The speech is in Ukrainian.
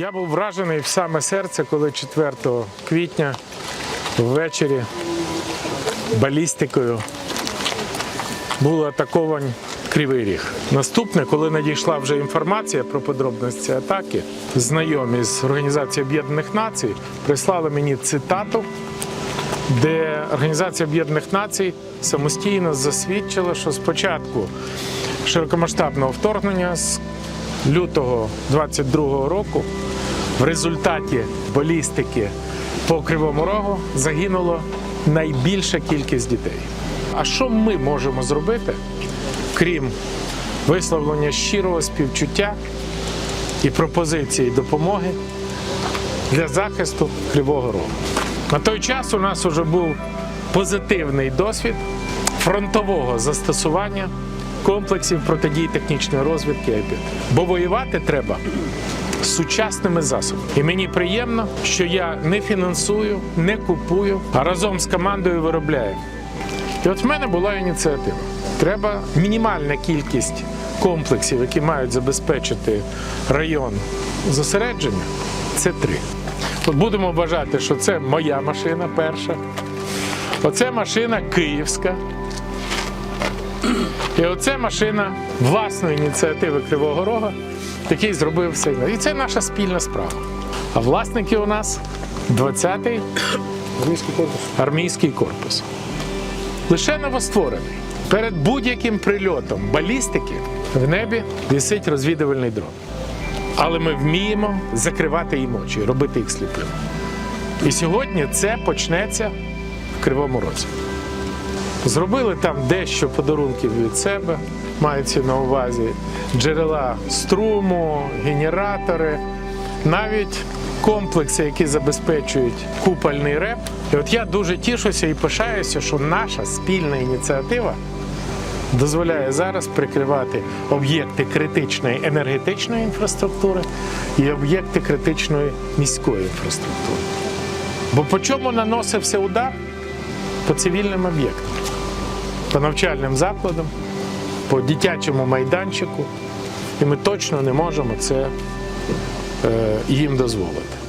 Я був вражений в саме серце, коли 4 квітня ввечері балістикою був атакований Кривий Ріг. Наступне, коли надійшла вже інформація про подробності атаки, знайомі з Організації Об'єднаних Націй прислали мені цитату, де Організація Об'єднаних Націй самостійно засвідчила, що спочатку широкомасштабного вторгнення з лютого 22-го року в результаті балістики по Кривому Рогу загинуло найбільша кількість дітей. А що ми можемо зробити, крім висловлення щирого співчуття і пропозиції допомоги для захисту Кривого Рогу? На той час у нас вже був позитивний досвід фронтового застосування комплексів протидії технічної розвідки. Бо воювати треба сучасними засобами. І мені приємно, що я не фінансую, не купую, а разом з командою виробляю. І от в мене була ініціатива. Треба мінімальна кількість комплексів, які мають забезпечити район зосередження, це три. От будемо вважати, що це моя машина перша. Оце машина київська. І оце машина власної ініціативи Кривого Рога, який зробив сигнал. І це наша спільна справа. А власники у нас 20-й Армійський корпус. армійський корпус. Лише новостворений. Перед будь-яким прильотом балістики в небі висить розвідувальний дрон. Але ми вміємо закривати їм очі, робити їх сліпими. І сьогодні це почнеться в Кривому Розі. Зробили там дещо подарунків від себе, мається на увазі джерела струму, генератори, навіть комплекси, які забезпечують купольний реп. І от я дуже тішуся і пишаюся, що наша спільна ініціатива дозволяє зараз прикривати об'єкти критичної енергетичної інфраструктури і об'єкти критичної міської інфраструктури. Бо по чому наносився удар? По цивільним об'єктам, по навчальним закладам, по дитячому майданчику. І ми точно не можемо це е, їм дозволити.